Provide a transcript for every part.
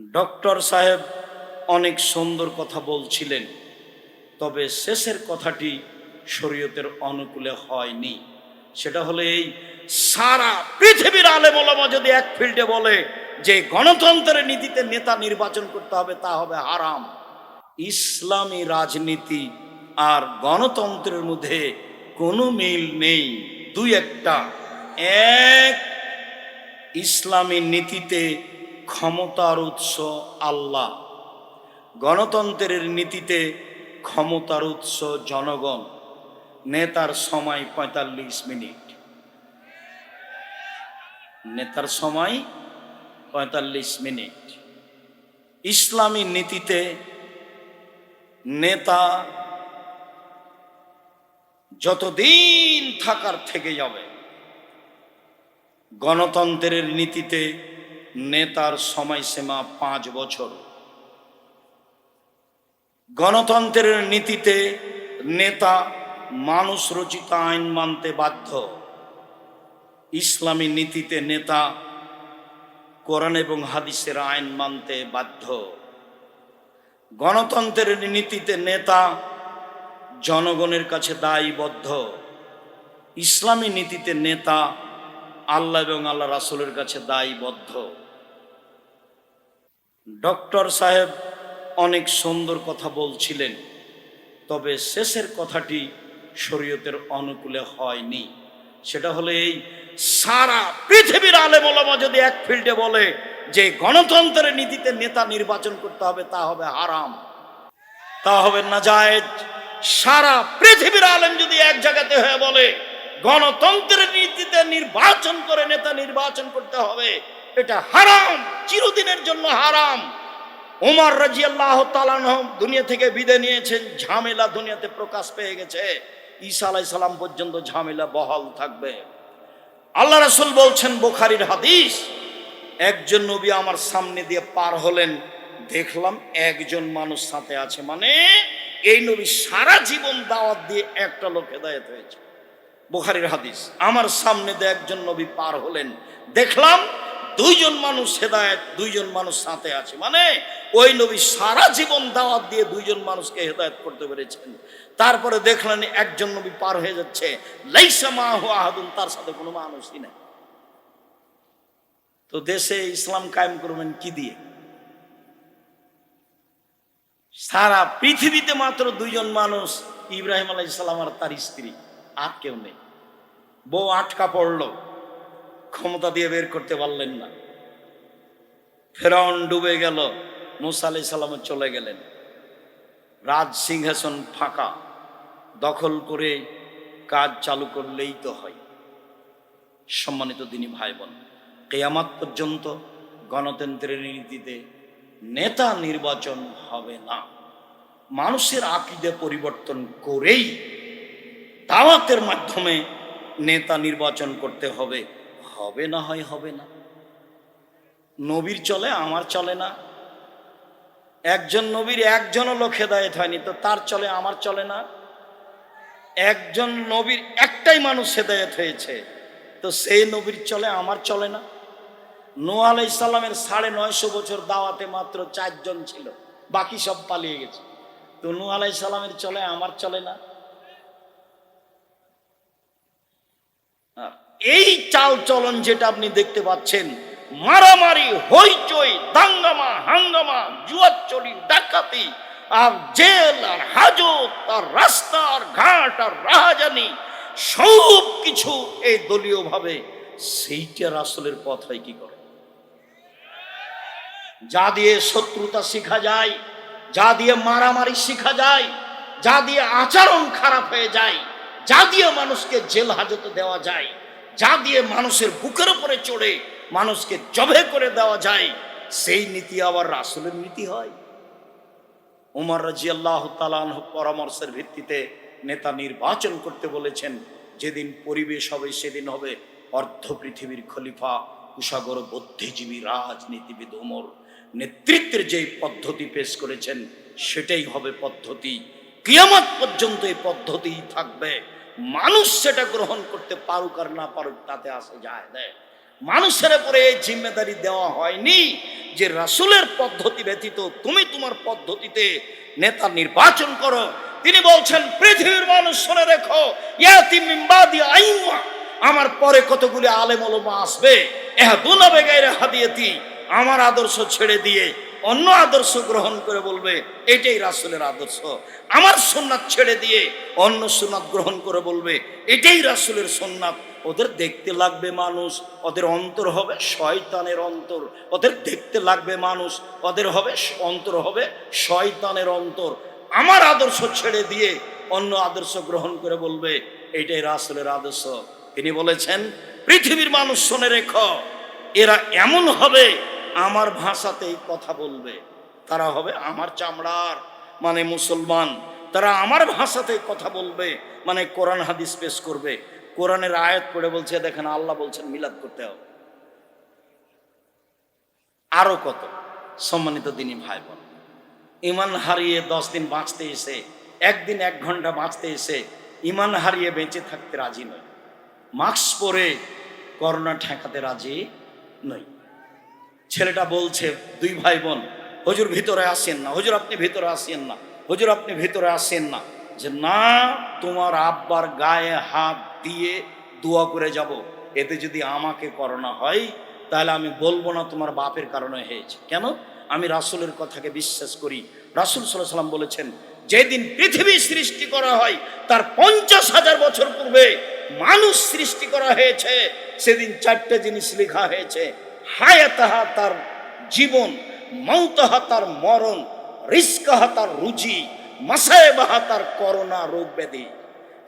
Doctor সাহেব অনেক সুন্দর কথা বলছিলেন, তবে শেষের কথাটি শরীয়তের অনুকূলে হয়নি। সেটা হলো এই, সারা পৃথিবীর আলেমলামা যদি এক ফিল্ডে বলে যে গণতন্ত্রের নীতিতে নেতা নির্বাচন করতে হবে, তা হবে হারাম। ইসলামী রাজনীতি আর গণতন্ত্রের মধ্যে কোনো মিল নেই। দুই একটা। এক, ইসলামী নীতিতে ক্ষমতার উৎস আল্লাহ। গণতন্ত্রের নীতিতে ক্ষমতার উৎস জনগণ। নেতার সময় পঁয়তাল্লিশ মিনিট। নেতার সময় পঁয়তাল্লিশ মিনিট। ইসলামী নীতিতে নেতা যতদিন থাকার থেকে যাবে, গণতন্ত্রের নীতিতে নেতার সময়সীমা পাঁচ বছর। গণতন্ত্রের নীতিতে নেতা মানুষ রচিত আইন মানতে বাধ্য। ইসলামী নীতিতে নেতা কোরআন এবং হাদিসের আইন মানতে বাধ্য। গণতন্ত্রের নীতিতে নেতা জনগণের কাছে দায়ীবদ্ধ। ইসলামী নীতিতে নেতা আল্লাহ এবং আল্লাহ রাসুলের কাছে দায়ীবদ্ধ। ডক্টর সাহেব অনেক সুন্দর কথা বলছিলেন, তবে শেষের কথাটি শরীয়তের অনুকূলে হয়নি। সেটা হলো এই সারা পৃথিবীর আলেমলামা যদি এক ফিল্ডে বলে যে গণতন্ত্রের নীতিতে নেতা নির্বাচন করতে হবে, তা হবে হারাম। তা হবে না যায় সারা পৃথিবীর আলেম যদি এক জায়গাতে হয়ে বলে গণতন্ত্রের নীতিতে নির্বাচন করে নেতা নির্বাচন করতে হবে এটা হারাম, চিরদিনের জন্য হারাম। ওমর রাজি আল্লাহ দুনিয়া থেকে বিদে নিয়েছেন, ঝামেলা দুনিয়াতে প্রকাশ পেয়ে গেছে। ঈসা আলাই সালাম পর্যন্ত ঝামেলা বহাল থাকবে। আল্লাহ রাসুল বলছেন, বোখারির হাদিস, একজন নবী আমার সামনে দিয়ে পার হলেন, দেখলাম একজন মানুষ সাথে আছে। মানে এই নবী সারা জীবন দাওয়াত দিয়ে একটা লোক হেদায়ত হয়েছে। বোখারির হাদিস, আমার সামনে দিয়ে একজন নবী পার হলেন, দেখলাম দুইজন মানুষ হেদায়ত, দুইজন মানুষ সাথে আছে। মানে ওই নবী সারা জীবন দাওয়াত দিয়ে দুইজন মানুষকে হেদায়ত করতে পেরেছেন। তারপরে দেখলেন একজন নবী পার হয়ে যাচ্ছে। তার সাথে কোনো মানুষই নাই। তো দেশে ইসলাম কায়েম করবেন কি দিয়ে? সারা পৃথিবীতে মাত্র দুইজন মানুষ, ইব্রাহিম আলাই ইসলাম আর তার স্ত্রী। আর কেউ নেই। বউ আটকা পড়ল। ক্ষমতা দিয়ে বের করতে পারলেন না। ফেরাউন ডুবে গেল, মুসা আলাই সাল্লাম চলে গেলেন। রাজ সিংহাসন ফাঁকা, দখল করে কাজ চালু করলেই তো হয়। সম্মানিত দিনী ভাই বোন কেয়ামাত পর্যন্ত গণতন্ত্রের নীতিতে নেতা নির্বাচন হবে না। মানুষের আকিদে পরিবর্তন করেই দাওয়াতের মাধ্যমে নেতা নির্বাচন করতে হবে। হবে না হয় হবে না। নবীর চলে, আমার চলে না। একজন নবীর একজনও লোক হেদায়ত হয়নি, তো তার চলে, আমার চলে না। একজন নবীর একটাই মানুষ হেদায়ত হয়েছে, তো সেই নবীর চলে, আমার চলে না। নো আলাই সাল্লামের সাড়ে নয়শো বছর দাওয়াতে মাত্র চারজন ছিল, বাকি সব পালিয়ে গেছে। তো নু আলাই সাল্লামের চলে, আমার চলে না আর এই চাল চলন যেটা আপনি দেখতে পাচ্ছেন, মারামারি, হইচই, দাঙ্গামা, হাঙ্গামা জুয়াচলি ডাকাতি, আর জেল, আর হাজত, আর রাস্তা, আর ঘাট, আর রাহাজানি সব কিছু এই দলীয় ভাবে সেইটা রাসলের পথ হয় কি করে? যা দিয়ে শত্রুতা শিখা যায়, যা দিয়ে মারামারি শিখা যায়, যা দিয়ে আচরণ খারাপ হয়ে যায়, যা দিয়ে মানুষকে জেল হাজতে দেওয়া যায় যা দিয়ে মানুষের বুকের উপরে চড়ে মানুষকে জবে করে দেওয়া যায়, সেই নীতি আবার রাসুলের নীতি হয়। উমর রাজি আল্লাহ পরামর্শের ভিত্তিতে নেতা নির্বাচন করতে বলেছেন, যেদিন পরিবেশ হবে, সেদিন হবে অর্ধ পৃথিবীর খলিফা কুশাগর বুদ্ধিজীবী রাজনীতিবিদ উমর। নেতৃত্বের যে পদ্ধতি পেশ করেছেন, সেটাই হবে পদ্ধতি। কিয়ামত পর্যন্ত এই পদ্ধতি থাকবে। মানুষ সেটা গ্রহণ করতে পারুক আর না পারুক, তাতে আসে যায় দেয় মানুষের উপরে এই জিম্মেদারি দেওয়া হয়নি যে রাসূলের পদ্ধতি ব্যতীত তুমি তোমার পদ্ধতিতে নেতা নির্বাচন করো। তিনি বলছেন, পৃথিবীর মানুষ শুনে রেখো আমার পরে কতগুলি আলেম ওলমা আসবে এহা দুনাবে গাইরে হাদিয়েতি, আমার আদর্শ ছেড়ে দিয়ে অন্য আদর্শ গ্রহণ করে বলবে, এটাই রাসুলের আদর্শ। আমার সুন্নাত ছেড়ে দিয়ে অন্য সুন্নাত গ্রহণ করে বলবে, এটাই রাসূলের সুন্নাত। ওদের দেখতে লাগবে মানুষ, ওদের অন্তর হবে শয়তানের অন্তর। ওদের দেখতে লাগবে মানুষ, ওদের হবে অন্তর হবে শয়তানের অন্তর। আমার আদর্শ ছেড়ে দিয়ে অন্য আদর্শ গ্রহণ করে বলবে, এটাই রাসুলের আদর্শ। তিনি বলেছেন, পৃথিবীর মানুষ শুনে রেখ, এরা এমন হবে আমার ভাষাতেই কথা বলবে। তারা হবে আমার চামড়ার মানে মুসলমান। তারা আমার ভাষাতেই কথা বলবে মানে কোরআন হাদিস পেশ করবে। কোরআনের আয়াত পড়ে বলছে, দেখেন আল্লাহ বলছেন, মিলাদ করতে হবে। আরও কত? সম্মানিত দিনী ভাই বোন ইমান হারিয়ে দশ দিন বাঁচতে এসে, একদিন এক ঘণ্টা বাঁচতে এসে ইমান হারিয়ে বেঁচে থাকতে রাজি নয়। মাস্ক পরে করোনা ঠেকাতে রাজি নই। ছেলেটা বলছে, দুই ভাই বোন হজুর ভিতরে আসেন না, হজুর আপনি ভিতরে আসেন না, হজুর আপনি ভিতরে আসেন না। যে, না, তোমার আব্বার গায়ে হাত দিয়ে দোয়া করে যাব, এতে যদি আমাকে করোনা হয়, তাহলে আমি বলব না তোমার বাপের কারণে হয়েছে। কেন? আমি রাসূলের কথাকে বিশ্বাস করি। রাসুল সাল্লাহ সাল্লাম বলেছেন, যেদিন পৃথিবী সৃষ্টি করা হয়, তার পঞ্চাশ হাজার বছর পূর্বে মানুষ সৃষ্টি করা হয়েছে, সেদিন চারটে জিনিস লেখা হয়েছে হায়াতাহা তার জীবন মৌতাহা তার মরণ রিস্কাহা তার রুজি, মাসায়বাহা তার করোনা রোগ ব্যাধি।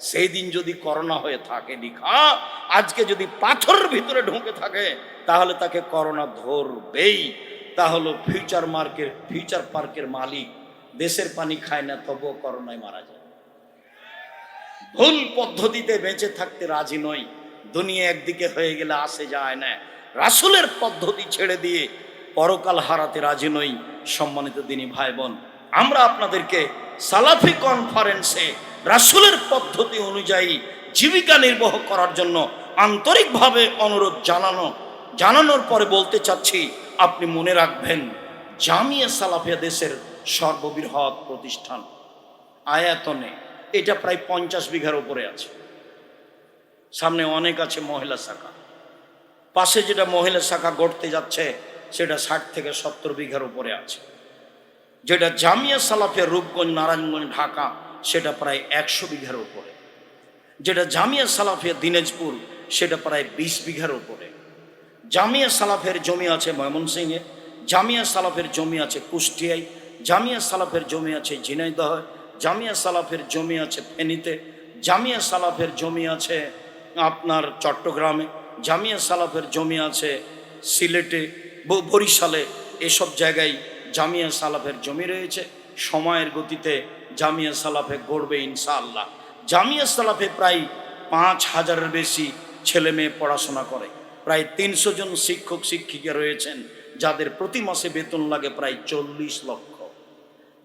সেই দিন যদি করোনা হয়ে থাকে লিখা আজকে যদি পাথর ভিতরে ঢুকে থাকে, তাহলে তাকে করোনা ধরবেই। তা হলো ফিউচার মার্কের, ফিউচার পার্কের মালিক, দেশের পানি খায় না, তবুও করোনায় মারা যায়। ভুল পদ্ধতিতে বেঁচে থাকতে রাজি নই। দুনিয়া একদিকে হয়ে গেলে আসে যায় না। রাসূলের পদ্ধতি ছেড়ে দিয়ে পরকাল হারাতে রাজি নই সম্মানিত দিনী ভাই বোন আমরা আপনাদেরকে সালাফি কনফারেন্সে রাসুলের পদ্ধতি অনুযায়ী জীবিকা নির্বাহ করার জন্য আন্তরিকভাবে অনুরোধ জানানো, জানানোর পরে বলতে চাচ্ছি, আপনি মনে রাখবেন, জামিয়া সালাফিয়া দেশের সর্ববৃহৎ প্রতিষ্ঠান, আয়াতনে এটা প্রায় পঞ্চাশ বিঘার উপরে আছে। সামনে অনেক আছে মহিলা শাখা। পাশে যেটা মহিলা শাখা গড়তে যাচ্ছে, সেটা ষাট থেকে সত্তর বিঘার উপরে আছে। যেটা জামিয়া সালাফিয়া রূপগঞ্জ, নারায়ণগঞ্জ, ঢাকা, সেটা প্রায় একশো বিঘার উপরে। যেটা জামিয়া সালাফিয়া দিনাজপুর, সেটা প্রায় বিশ বিঘার উপরে। জামিয়া সালাফের জমি আছে ময়মনসিংহে, জামিয়া সালাফের জমি আছে কুষ্টিয়ায়, জামিয়া সালাফের জমি আছে ঝিনাইদহ, জামিয়া সালাফের জমি আছে ফেনীতে, জামিয়া সালাফের জমি আছে আপনার চট্টগ্রামে। জামিয়া সালাফের জমি আছে, সিলেটে বরিশালে, এসব জায়গায় জামিয়া সালাফের জমি রয়েছে। সময়ের গতিতে জামিয়া সালাফে গড়বে ইনশাআল্লাহ। জামিয়া সালাফে প্রায় পাঁচ হাজারের বেশি ছেলে মেয়ে পড়াশোনা করে। প্রায় তিনশো জন শিক্ষক, শিক্ষিকা রয়েছেন, যাদের প্রতি মাসে বেতন লাগে প্রায় চল্লিশ লক্ষ।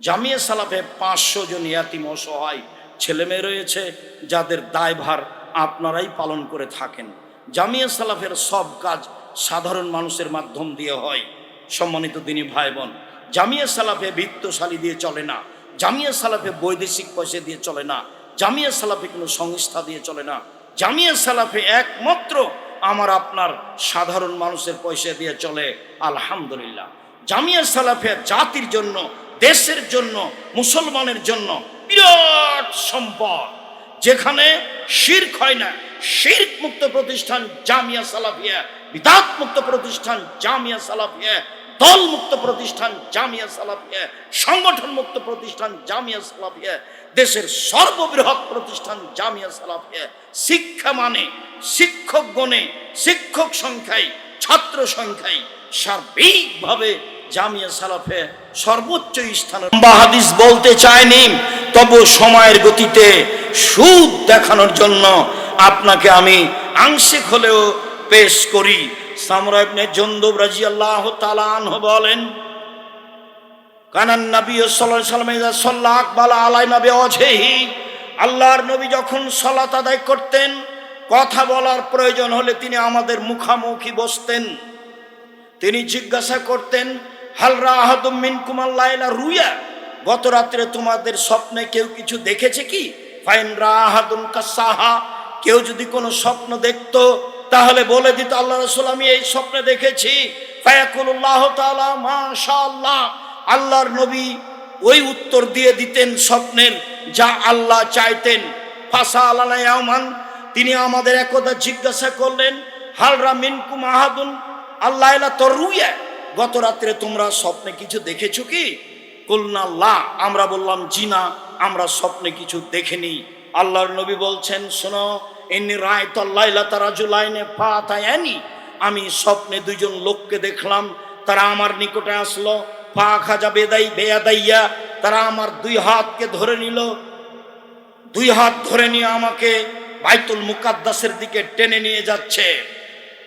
জামিয়া সালাফে পাঁচশো জন ইয়াতিম অসহায় ছেলে মেয়ে রয়েছে, যাদের দায়ভার আপনারাই পালন করে থাকেন। জামিয়া সালাফের সব কাজ সাধারণ মানুষের মাধ্যম দিয়ে হয়। সম্মানিত দিনী ভাই বোন জামিয়া সালাফে বৃত্তশালী দিয়ে চলে না, জামিয়া সালাফে বৈদেশিক পয়সা দিয়ে চলে না, জামিয়া সালাফে কোনো সংস্থা দিয়ে চলে না, জামিয়া সালাফে একমাত্র আমার আপনার সাধারণ মানুষের পয়সা দিয়ে চলে, আলহামদুলিল্লাহ। জামিয়া সালাফিয়া জাতির জন্য, দেশের জন্য, মুসলমানের জন্য বিরাট সম্পদ, যেখানে শির্ক হয় না শির্ক মুক্ত প্রতিষ্ঠান জামিয়া সালাফিয়া বিদাত মুক্ত প্রতিষ্ঠান জামিয়া সালাফিয়া দল মুক্ত প্রতিষ্ঠান জামিয়া সালাফিয়া সংগঠন মুক্ত প্রতিষ্ঠান জামিয়া সালাফিয়া, দেশের সর্ববৃহৎ প্রতিষ্ঠান জামিয়া সালাফিয়া। শিক্ষা মানে শিক্ষক গণে, শিক্ষক সংখ্যায়, ছাত্র সংখ্যায় সার্বিকভাবে জামিয়া সালাফে সর্বোচ্চ স্থান হাদিস বলতে চায়নি তবু সময়ের গতিতে সুদ দেখানোর জন্য আপনাকে আমি আংশিক হলেও পেশ করি। সামরা ইবনে জন্দুব তাআলা আনহু বলেন, কানান নবী সাল্লাল্লাহু আলাইহি সাল্লাম সাল্লা আকবালা আলাইনা বিওয়াজহিহি। আল্লাহর নবী যখন সালাত আদায় করতেন, কথা বলার প্রয়োজন হলে তিনি আমাদের মুখামুখি বসতেন। তিনি জিজ্ঞাসা করতেন হালরা আহাদুম মিন কুমাল্লাইলা রুইয়া গত রাত্রে তোমাদের স্বপ্নে কেউ কিছু দেখেছে কি? ফাইন রাহাদুন কাসাহা। কেউ যদি কোনো স্বপ্ন দেখতো, তাহলে বলে দিত, আল্লাহ রসুল, আমি এই স্বপ্নে দেখেছি। আল্লাহর নবী ওই উত্তর দিয়ে দিতেন স্বপ্নের, যা আল্লাহ চাইতেন। ফাসা আল্লাহ তিনি আমাদের একদা জিজ্ঞাসা করলেন হালরা মিনকুম আহাদুন? আল্লাহ এলা তরুইয়া গত রাত্রে তোমরা স্বপ্নে কিছু দেখেছ কি? কুলনা লা আমরা বললাম জিনা আমরা স্বপ্নে কিছু দেখিনি। আল্লাহর নবী বলছেন, শোনো এমনি রায় তল্লাইলা তারা জুলাইনে ফাতায়ানি। আমি স্বপ্নে দুইজন লোককে দেখলাম, তারা আমার নিকটে আসলো। ফা খাজা বেদাই বেয়াদাইয়া, তারা আমার দুই হাতকে ধরে নিল। দুই হাত ধরে নিয়ে আমাকে বাইতুল মুকাদ্দাসের দিকে টেনে নিয়ে যাচ্ছে।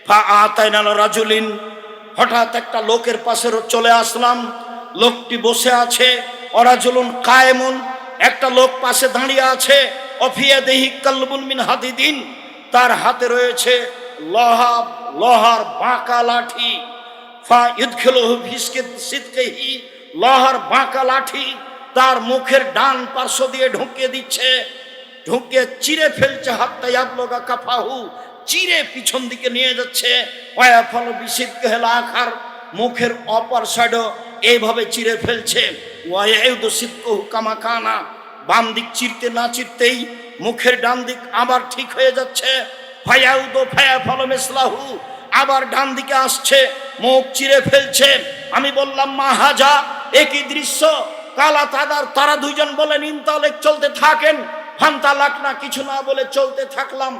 ফা আতাইনাল রাজুলিন, হঠাৎ একটা লোকের পাশে চলে আসলাম। লোকটি বসে আছে, অরাজুলুন কায়েমুন। একটা লোক পাশে দাঁড়িয়ে আছে, অফিয়া দেহি কাল্লবুন মিন হাদিদিন, তার হাতে রয়েছে লোহা, লোহার বাঁকা লাঠি। ফা ইদখিলহু ফিসকে সিদকেহি লোহার বাঁকা লাঠি, তার মুখের ডান পার্শ্ব দিয়ে ঢুকিয়ে দিচ্ছে। ঢুকে চিরে ফেলছে, হাতটা ইয়াবলগা কাফাহু, চিরে পিছন দিকে নিয়ে যাচ্ছে। ওয়া ফল বিশিদ কেহলা আখার। মুখের অপর সাইডও এইভাবে চিরে ফেলছে। কামাকানা বাম দিক চিরতে না চিরতেই মুখের ডান দিক আবার ঠিক হয়ে যাচ্ছে। ফায়া আবার ডান দিকে আসছে, মুখ চিরে ফেলছে। আমি বললাম, মা হাজা, একই দৃশ্য, কালা তাদার তারা দুইজন বলেন, ইনতালেক চলতে থাকেন ফান্তা লাখ না, কিছু না বলে চলতে থাকলাম।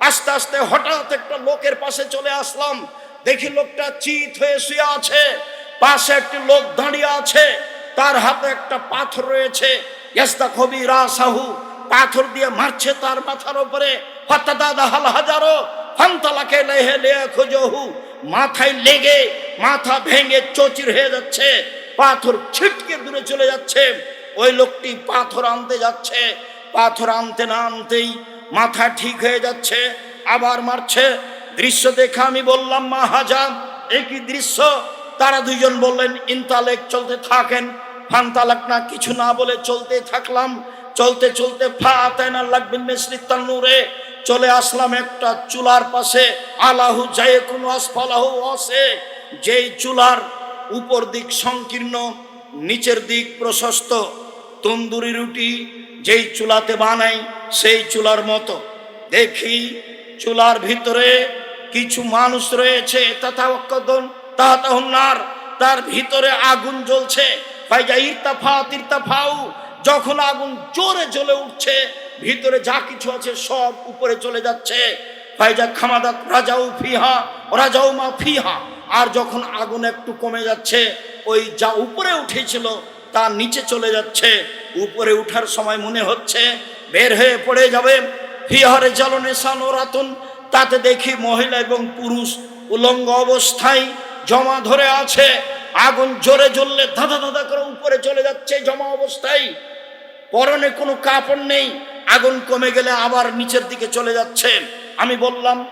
আস্তে আস্তে হঠাৎ একটা লোকের পাশে চলে আসলাম। দেখি লোকটা চিত হয়ে শুয়ে আছে। পাশে একটি লোক দাঁড়িয়ে আছে। তার হাতে একটা পাথর রয়েছে। ইয়াস্তা কবি রাসাহু। পাথর দিয়ে মারছে তার মাথার উপরে। হাল হাজারো। ফান্তালাকে লেহে লেহে খোঁজহু। মাথায় লেগে মাথা ভেঙে চচির হয়ে যাচ্ছে। পাথর ছিটকে দূরে চলে যাচ্ছে। ওই লোকটি পাথর আনতে যাচ্ছে। পাথর আনতে না আনতেই মাথা ঠিক হয়ে যাচ্ছে, আবার মারছে। দৃশ্য দেখে আমি বললাম মা হাজাম একই দৃশ্য? তারা দুজন বললেন, ইনতালেক চলতে থাকেন, ফান্তালাক না, কিছু না বলে চলতে থাকলাম। চলতে চলতে নূরে চলে আসলাম একটা চুলার পাশে। আলাহু যায় কোনো আসফালাহু আসে যেই চুলার উপর দিক সংকীর্ণ, নিচের দিক প্রশস্ত। তন্দুরি রুটি যেই চুলাতে বানাই, সেই চুলার মতো। দেখি চুলার ভিতরে কিছু মানুষ রয়েছে তাহাতাহনার তার ভিতরে আগুন জ্বলছে। তিরতাফাউ, যখন আগুন জোরে জ্বলে উঠছে, ভিতরে যা কিছু আছে সব উপরে চলে যাচ্ছে। ফাইজা খামাদাত রাজাউ ফিহা, রাজাউ মা ফিহা। আর যখন আগুন একটু কমে যাচ্ছে, ওই যা উপরে উঠেছিল তা নিচে চলে যাচ্ছে। উপরে উঠার সময় মনে হচ্ছে বের হয়ে পড়ে যাবে। ফিহারে জ্বালনে সানোরাতুন তাতে দেখি মহিলা এবং পুরুষ উলঙ্গ অবস্থায় জমা ধরে আছে। আগুন জোরে জ্বললে ধাঁধা ধাঁধা করে উপরে চলে যাচ্ছে জমা অবস্থায়। পরনে কোনো কাপড় নেই, আগুন কমে গেলে আবার নিচের দিকে চলে যাচ্ছে। আমি বললাম,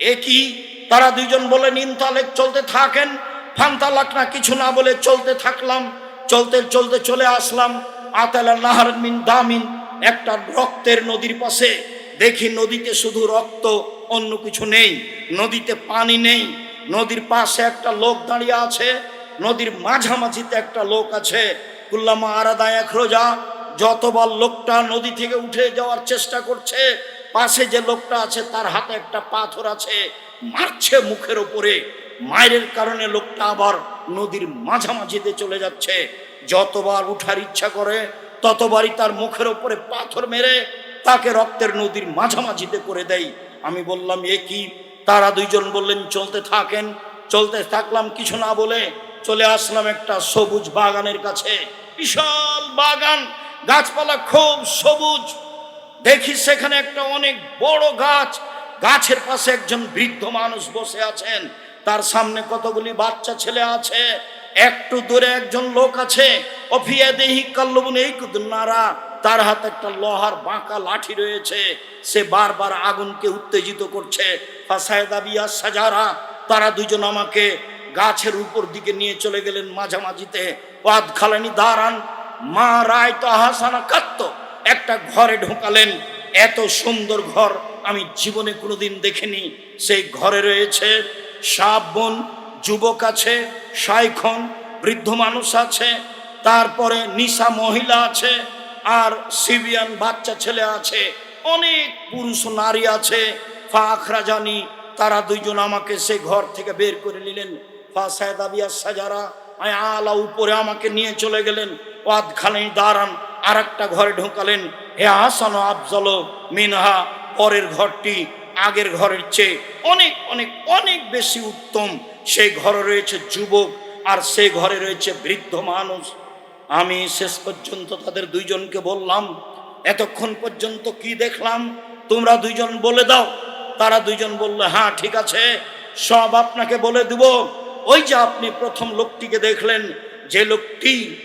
এ কি? তারা দুইজন বলে নিনতালেক চলতে থাকেন। ফান্তালাক না কিছু না বলে চলতে থাকলাম। চলতে চলতে চলে আসলাম আতালা নাহার মিন দামিন, একটা রক্তের নদীর পাশে। দেখি নদীতে শুধু রক্ত, অন্য কিছু নেই। নদীতে পানি নেই। নদীর পাশে একটা লোক দাঁড়িয়ে আছে। নদীর মাঝামাঝিতে একটা লোক আছে। কুল্লামা আরাদা এক রোজা, যতবার লোকটা নদী থেকে উঠে যাওয়ার চেষ্টা করছে, পাশে যে লোকটা আছে তার হাতে একটা পাথর আছে, মারছে মুখের উপরে। মায়ের কারণে লোকটা আবার নদীর মাঝামাঝিতে চলে যাচ্ছে। যতবার উঠার ইচ্ছা করে, ততবারই তার মুখের উপরে পাথর মেরে তাকে রক্তের নদীর মাঝামাঝিতে করে দেয়। আমি বললাম, এ কি? তারা দুইজন বললেন, চলতে থাকেন। চলতে থাকলাম, কিছু না বলে চলে আসলাম একটা সবুজ বাগানের কাছে। বিশাল বাগান, গাছপালা খুব সবুজ। দেখি সেখানে একটা অনেক বড় গাছ। গাছের পাশে একজন বৃদ্ধ মানুষ বসে আছেন। তার সামনে কতগুলি বাচ্চা ছেলে আছে? একটু দূরে একজন লোক আছে। অফিয়া দেহি কাল্লবুন এই নারা। তার হাতে একটা লোহার বাঁকা লাঠি রয়েছে। সে বারবার আগুনকে উত্তেজিত করছে। সাজারা। তারা দুজন আমাকে গাছের উপর দিকে নিয়ে চলে গেলেন মাঝামাঝিতে। ওয়াদ খালানি দাঁড়ান মা রায় তো হাসানা কাত্ত। একটা ঘরে ঢোকালেন। এত সুন্দর ঘর আমি জীবনে কোনোদিন দেখিনি। সেই ঘরে রয়েছে সাপ বোন, যুবক আছে সাইখন বৃদ্ধ মানুষ আছে, তারপরে নিশা মহিলা আছে, আর সিবিয়ান বাচ্চা ছেলে আছে, অনেক পুরুষ নারী আছে। ফাখরা জানি, তারা দুইজন আমাকে সে ঘর থেকে বের করে নিলেন। ফা সায়দাবিয়া সাজারা আলা উপরে আমাকে নিয়ে চলে গেলেন। ওয়াদ দাঁড়ান আর একটা ঘরে ঢোকালেন। হে হাসান আফজল মিনহা, পরের ঘরটি আগের ঘরের চেয়ে অনেক অনেক অনেক বেশি উত্তম। সেই ঘরে রয়েছে যুবক আর সেই ঘরে রয়েছে বৃদ্ধ মানুষ। আমি শেষ পর্যন্ত তাদের দুইজনকে বললাম, এতক্ষণ পর্যন্ত কি দেখলাম? তোমরা দুইজন বলে দাও। তারা দুইজন বলল হ্যাঁ ঠিক আছে, সব আপনাকে বলে দিব। ওই যে আপনি প্রথম লোকটিকে দেখলেন, যে লোকটি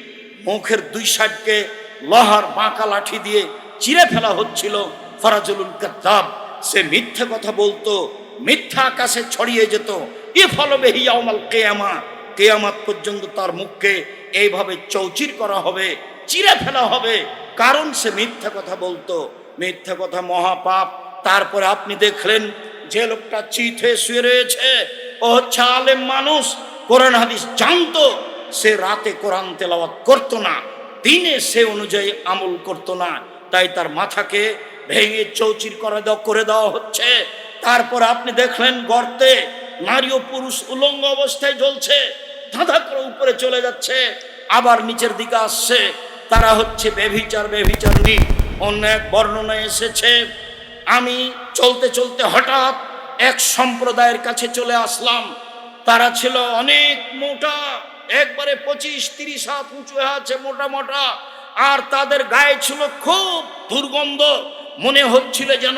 মুখের দুই সাইডকে লোহার বাঁকা লাঠি দিয়ে চিরে ফেলা হচ্ছিল, ফরাজুল কাদ্দাব। সে মিথ্যে কথা বলতো, মিথ্যা আকাশে ছড়িয়ে যেত। ই ফলবে হিয়ামাল কেয়ামা। কেয়ামাত পর্যন্ত তার মুখকে এইভাবে চৌচির করা হবে, চিরে ফেলা হবে। কারণ সে মিথ্যা কথা বলতো। মিথ্যা কথা মহাপাপ। তারপরে আপনি দেখলেন যে লোকটা হয়ে শুয়ে রয়েছে। ও হচ্ছে আলেম মানুষ। কোরআন হাদিস জানতো। সে রাতে কোরআন তেলাওয়াত করতো না। দিনে সে অনুযায়ী আমল করতো না। তাই তার মাথাকে ভেঙে চৌচির করে দেওয়া করে দেওয়া হচ্ছে। তারপর আপনি দেখলেন গর্তে নারী ও পুরুষ উলঙ্গ অবস্থায় জ্বলছে, ধাঁধা করে উপরে চলে যাচ্ছে, আবার নিচের দিকে আসছে। তারা হচ্ছে বেভিচার বেভিচারনি অন্য এক বর্ণনায় এসেছে, আমি চলতে চলতে হঠাৎ এক সম্প্রদায়ের কাছে চলে আসলাম। তারা ছিল অনেক মোটা, একবারে পঁচিশ, তিরিশ হাত উঁচু আছে, মোটা মোটা, আর তাদের গায়ে ছিল খুব দুর্গন্ধ। মনে হচ্ছিল যেন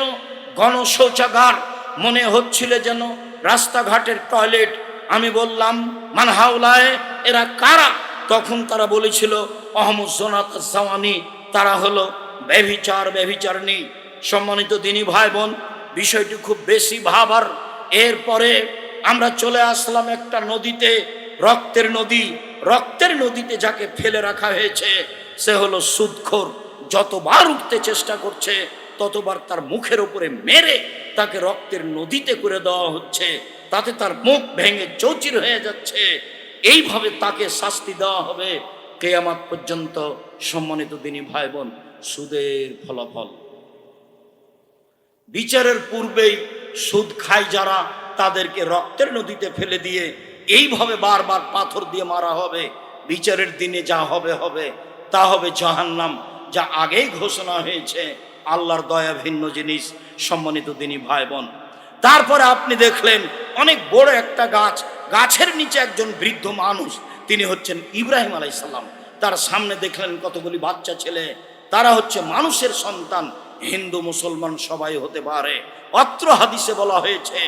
গণশৌচাগার, মনে হচ্ছিল যেন রাস্তাঘাটের টয়লেট। আমি বললাম মানহাউলায় এরা কারা? তখন তারা বলেছিল অহমদ সোনাত জাওয়ানি তারা হলো ব্যভিচার, ব্যভিচারণী। সম্মানিত দিনী ভাই বোন বিষয়টি খুব বেশি ভাবার। এরপরে আমরা চলে আসলাম একটা নদীতে, রক্তের নদী। রক্তের নদীতে যাকে ফেলে রাখা হয়েছে, সে হলো সুদখোর। যতবার উঠতে চেষ্টা করছে ততবার তার মুখের উপরে মেরে তাকে রক্তের নদীতে করে দেওয়া হচ্ছে। তাতে তার মুখ ভেঙে চৌচির হয়ে যাচ্ছে। এইভাবে তাকে শাস্তি দেওয়া হবে। কেয়ামাত পর্যন্ত সম্মানিত দিনী ভাই বোন সুদের ফলাফল। বিচারের পূর্বেই সুদ খায় যারা, তাদেরকে রক্তের নদীতে ফেলে দিয়ে এইভাবে বারবার পাথর দিয়ে মারা হবে। বিচারের দিনে যা হবে হবে। তা হবে জাহান্নাম, যা আগেই ঘোষণা হয়েছে। আল্লাহর দয়া ভিন্ন জিনিস, সম্মানিত তিনি ভাই বোন তারপরে আপনি দেখলেন অনেক বড় একটা গাছ, গাছের নিচে একজন বৃদ্ধ মানুষ, তিনি হচ্ছেন ইব্রাহিম আলাইসাল্লাম তার সামনে দেখলেন কতগুলি বাচ্চা ছেলে, তারা হচ্ছে মানুষের সন্তান, হিন্দু, মুসলমান সবাই হতে পারে। অত্র হাদিসে বলা হয়েছে,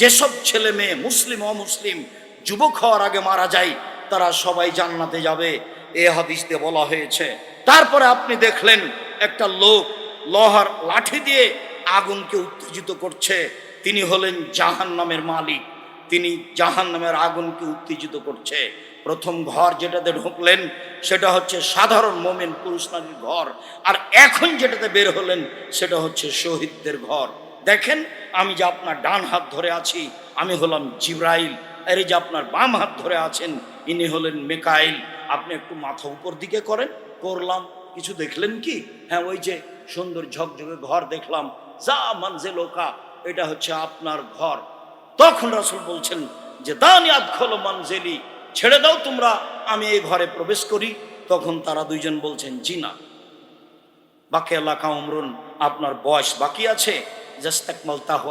যেসব ছেলে মেয়ে মুসলিম, অমুসলিম, যুবক হওয়ার আগে মারা যায়, তারা সবাই জান্নাতে যাবে। এ হাদিস দিয়ে বলা হয়েছে। তারপরে আপনি দেখলেন একটা লোক লোহার লাঠি দিয়ে আগুনকে উত্তেজিত করছে। তিনি হলেন জাহান নামের মালিক। তিনি জাহান নামের আগুনকে উত্তেজিত করছে। প্রথম ঘর যেটাতে ঢুকলেন, সেটা হচ্ছে সাধারণ মোমেন পুরুষ নারীর ঘর। আর এখন যেটাতে বের হলেন, সেটা হচ্ছে শহীদদের ঘর। দেখেন, আমি যে আপনার ডান হাত ধরে আছি, আমি হলাম জিব্রাইল। আর এই যে আপনার বাম হাত ধরে আছেন, ইনি হলেন মেকাইল। আপনি একটু মাথা উপর দিকে করেন, করলাম। কিছু দেখলেন কি? হ্যাঁ ওই যে সুন্দর ঝকঝকে ঘর দেখলাম। যা মানজে লোকা, এটা হচ্ছে আপনার ঘর। তখন রাসুল বলছেন যে দানিয়াত খোলো মানজেলি, ছেড়ে দাও তোমরা, আমি এই ঘরে প্রবেশ করি। তখন তারা দুইজন বলছেন, জি না। বাকি এলাকা উমরুন, আপনার বয়স বাকি আছে। তাহ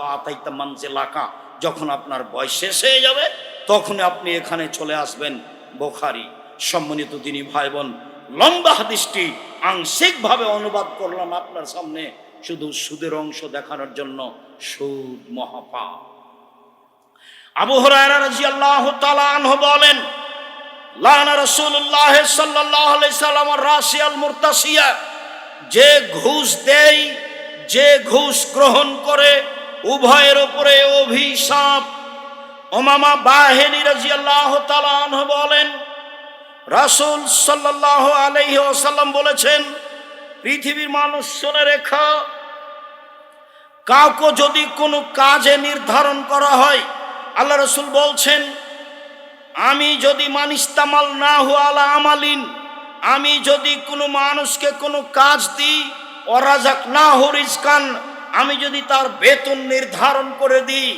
লাকা, যখন আপনার বয়স শেষ হয়ে যাবে তখন আপনি এখানে চলে আসবেন। বোখারি, সম্মানিত তিনি ভাই বোন লম্বা হাদিসটি আংশিকভাবে অনুবাদ করলাম আপনার সামনে, শুধু সুদের অংশ দেখানোর জন্য। সুদ মহাপা আবু হরায়রা রাদিয়াল্লাহু তাআলা বলেন মুরতাসিয়া। যে ঘুষ দেয়, যে ঘুষ গ্রহণ করে, উভয়ের উপরে অভিশাপ। ওমামা বাহেনি রাজিয়াল্লাহ তালান বলেন রাসূল সাল্লাহ আলাইহি ওয়াসাল্লাম বলেছেন, পৃথিবীর মানুষ শুনে রেখা, কাউকে যদি কোনো কাজে নির্ধারণ করা হয়, আল্লাহ রসুল বলছেন, আমি যদি মানিস্তামাল না হুয়ালা আমালিন, আমি যদি কোনো মানুষকে কোনো কাজ দিই, অরাজাক না হরিজকান আমি যদি তার বেতন নির্ধারণ করে দিই,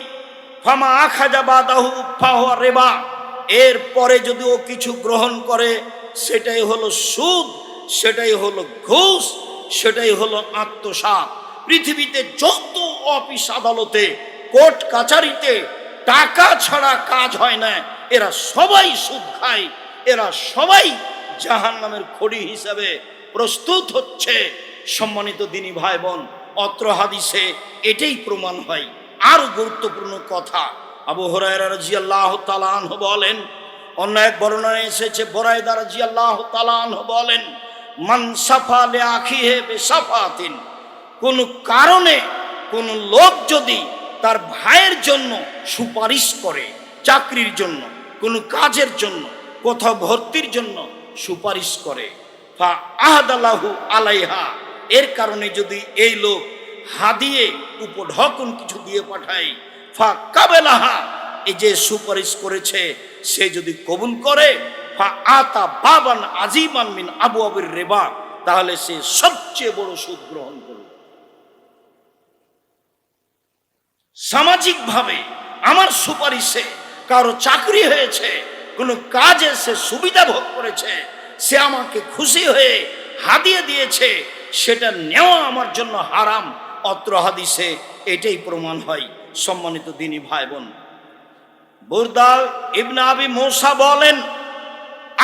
ফামা আখাজা বাদাহু ফাহুয়া রেবা। এরপরে যদি ও কিছু গ্রহণ করে, সেটাই হলো সুদ, সেটাই হলো ঘুষ, সেটাই হলো আত্মসাৎ। পৃথিবীতে যত অফিস আদালতে, কোর্ট কাচারিতে টাকা ছাড়া কাজ হয় না, এরা সবাই সুদ খায়, এরা সবাই জাহান নামের খড়ি হিসাবে প্রস্তুত হচ্ছে। সম্মানিত দিনী ভাই বোন, অত্র হাদিসে এটাই প্রমাণ হয়। আরও গুরুত্বপূর্ণ কথা আবু হরাইরা রাজিয়াল্লাহ তালান বলেন, অন্য এক বর্ণনায় এসেছে বরাইদা রাজিয়াল্লাহ তালান বলেন, মান সাফা লে আখিহে বেসাফাতিন কোন কারণে কোন লোক যদি তার ভাইয়ের জন্য সুপারিশ করে, চাকরির জন্য, কোনো কাজের জন্য, কোথাও ভর্তির জন্য সুপারিশ করে, ফা আহাদালাহু আলাইহা, এর কারণে যদি এই লোক হাদিয়ে উপঢকন কিছু দিয়ে পাঠায় ফা কাবেলাহা এই যে সুপারিশ করেছে, সে যদি কবুল করে ফা আতা বাবান আজিমান মিন আবু আবির রেবা, তাহলে সে সবচেয়ে বড় সুদ গ্রহণ করবে। সামাজিকভাবে আমার সুপারিশে কারও চাকরি হয়েছে, কোনো কাজে সে সুবিধা ভোগ করেছে, সে আমাকে খুশি হয়ে হাদিয়ে দিয়েছে, সেটা নেওয়া আমার জন্য হারাম। অত্র হাদিসে এটাই প্রমাণ হয়। সম্মানিত দিনী ভাই বোন বুরদাল ইবনা আবি মৌসা বলেন,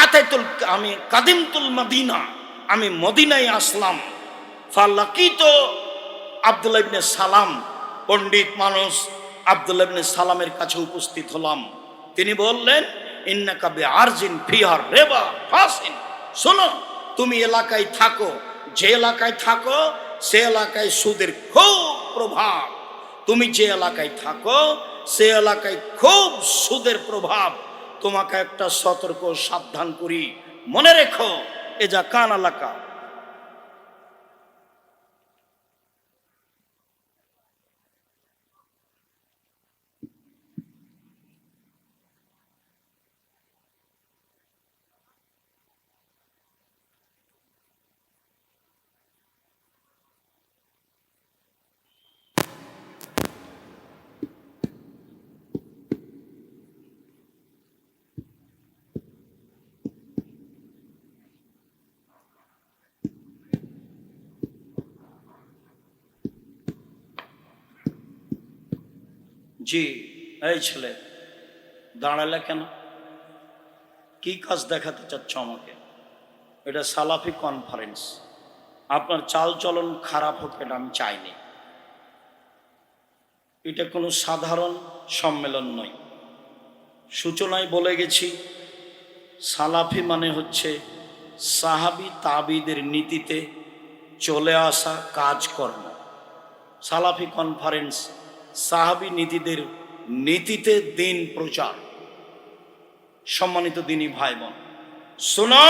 আতাইতুল আমি কাদিমতুল মদিনা, আমি মদিনায় আসলাম। ফাল্লাকিত আব্দুল্লাহ ইবনে সালাম, পণ্ডিত মানুষ আব্দুল্লাহ ইবনে সালামের কাছে উপস্থিত হলাম। তিনি বললেন ইন্না কাবে আরজিন ফিহার রেবা, ফাসিন। শোনো, তুমি এলাকায় থাকো, যে এলাকায় থাকো, সে এলাকায় সুদের খুব প্রভাব। তুমি যে এলাকায় থাকো, সে এলাকায় খুব সুদের প্রভাব। তোমাকে একটা সতর্ক সাবধান করি। মনে রেখো, এ যা কান এলাকা জি, এই ছেলে, দাঁড়ালে কেন? কি কাজ দেখাতে চাচ্ছ আমাকে? এটা সালাফি কনফারেন্স আপনার চাল চলন খারাপ হোক এটা আমি চাইনি। এটা কোনো সাধারণ সম্মেলন নয়। সূচনায় বলে গেছি, সালাফি মানে হচ্ছে সাহাবি তাবিদের নীতিতে চলে আসা কাজকর্ম। সালাফি কনফারেন্স সাহাবি নীতিদের নীতিতে দিন প্রচার। সম্মানিত দিনী ভাই বোন শোনো,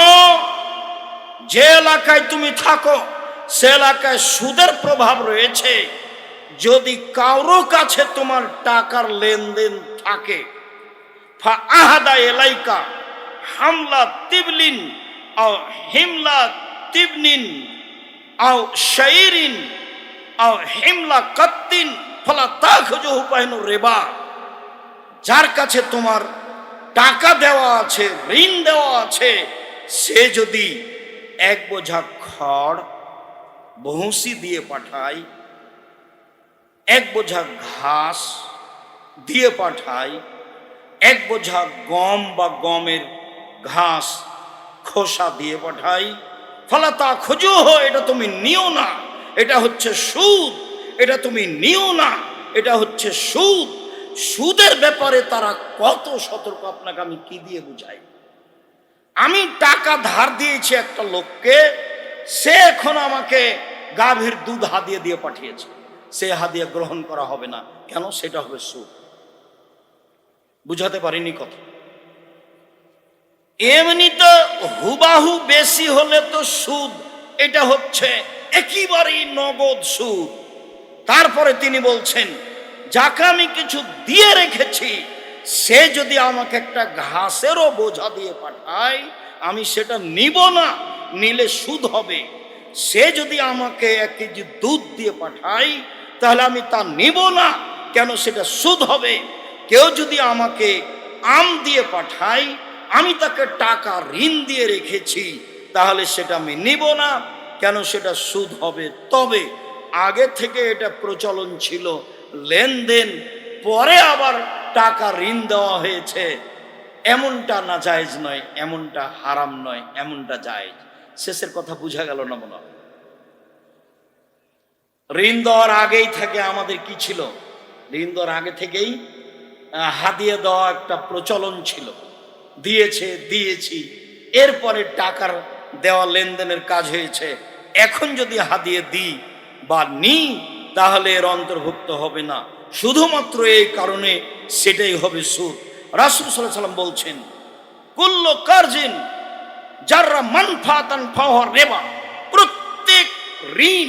যে এলাকায় তুমি থাকো, সে এলাকায় সুদের প্রভাব রয়েছে। যদি কারও কাছে তোমার টাকার লেনদেন থাকে আহাদা এলাইকা হামলা তিবলিন আও হিমলা তিবনিন আও শাইরিন আও হিমলা কাত্তিন ফলা তা খুঁজো পাইনু রেবা। যার কাছে তোমার টাকা দেওয়া আছে, ঋণ দেওয়া আছে, সে যদি এক বোঝা খড় বহসি দিয়ে পাঠায়, এক বোঝা ঘাস দিয়ে পাঠায়, এক বোঝা গম বা গমের ঘাস, খোসা দিয়ে পাঠাই ফলে তা খোঁজো এটা তুমি নিও না, এটা হচ্ছে সুদ। এটা তুমি নিও না, এটা হচ্ছে সুদ। সুদের ব্যাপারে তারা কত সতর্ক, আপনাকে আমি কি দিয়ে বুঝাই? আমি টাকা ধার দিয়েছি একটা লোককে, সে এখন আমাকে গাভীর দুধ হাদিয়ে দিয়ে পাঠিয়েছে। সে হাদিয়া গ্রহণ করা হবে না, কেন? সেটা হবে সুদ। বুঝাতে পারিনি কথা। এমনি তো হুবাহু বেশি হলে তো সুদ, এটা হচ্ছে একেবারেই নগদ সুদ। তারপরে তিনি বলছেন, যাকে আমি কিছু দিয়ে রেখেছি, সে যদি আমাকে একটা ঘাসেরও বোঝা দিয়ে পাঠায়, আমি সেটা নিব না, নিলে সুদ হবে। সে যদি আমাকে এক কেজি দুধ দিয়ে পাঠায়, তাহলে আমি তা নিব না, কেন সেটা সুদ হবে? কেউ যদি আমাকে আম দিয়ে পাঠায়, আমি তাকে টাকা ঋণ দিয়ে রেখেছি, তাহলে সেটা আমি নিব না, কেন সেটা সুদ হবে? তবে আগে থেকে এটা প্রচলন ছিল। লেনদেন, পরে আবার টাকা ঋণ দেওয়া হয়েছে। এমনটা না জায়েজ নয়, এমনটা হারাম নয়, এমনটা জায়েজ। শেষের কথা বোঝা গেল না মনে ঋণ দেওয়ার আগেই থেকে আমাদের কি ছিল? ঋণ দেওয়ার আগে থেকেই হাদিয়ে দেওয়া একটা প্রচলন ছিল। দিয়েছে, দিয়েছি, এরপরে টাকার দেওয়া লেনদেনের কাজ হয়েছে। এখন যদি হাদিয়ে দিই বা নিই, তাহলে এর অন্তর্ভুক্ত হবে না। শুধুমাত্র এই কারণে সেটাই হবে সুদ রাসুল সাল্লাহ সাল্লাম বলছেন, কুল্ল কার্জিন যারা মানফাতান ফাওয়ার রেবা। প্রত্যেক ঋণ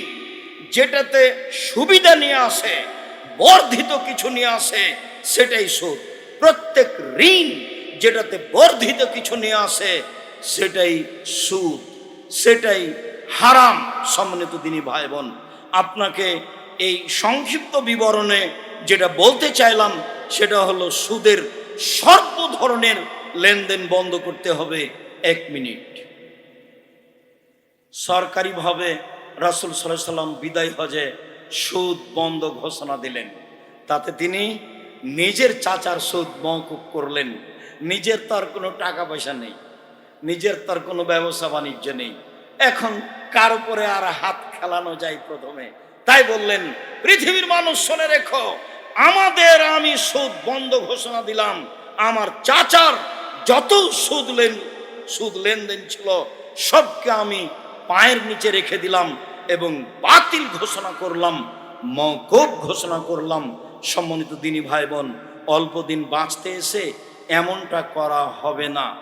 যেটাতে সুবিধা নিয়ে আসে, বর্ধিত কিছু নিয়ে আসে, সেটাই সুদ প্রত্যেক ঋণ যেটাতে বর্ধিত কিছু নিয়ে আসে, সেটাই সুদ, সেটাই হারাম, সম্মানিত দিনী ভাই বোন। আপনাকে এই সংক্ষিপ্ত বিবরণে যেটা বলতে চাইলাম, সেটা হলো সুদের সর্ব ধরনের লেনদেন বন্ধ করতে হবে এক মিনিট। সরকারিভাবে রাসুল সাল্লাহ সাল্লাম বিদায় হজে সুদ বন্ধ ঘোষণা দিলেন। তাতে তিনি নিজের চাচার সুদ মৌকুব করলেন। নিজের তার কোনো টাকা পয়সা নেই। নিজের তার কোনো ব্যবসা বাণিজ্য নেই। এখন কার উপরে আর হাত খেলানো যায় প্রথমে? তাই বললেন, পৃথিবীর মানুষ শুনে রেখো, আমাদের আমি সুদ বন্ধ ঘোষণা দিলাম। আমার চাচার যত সুদ লেন, সুদ লেনদেন ছিল, সবকে আমি পায়ের নিচে রেখে দিলাম এবং বাতিল ঘোষণা করলাম মৌকুব ঘোষণা করলাম। সম্মানিত দিনী ভাই বোন, অল্প দিন বাঁচতে এসে এমনটা করা হবে না।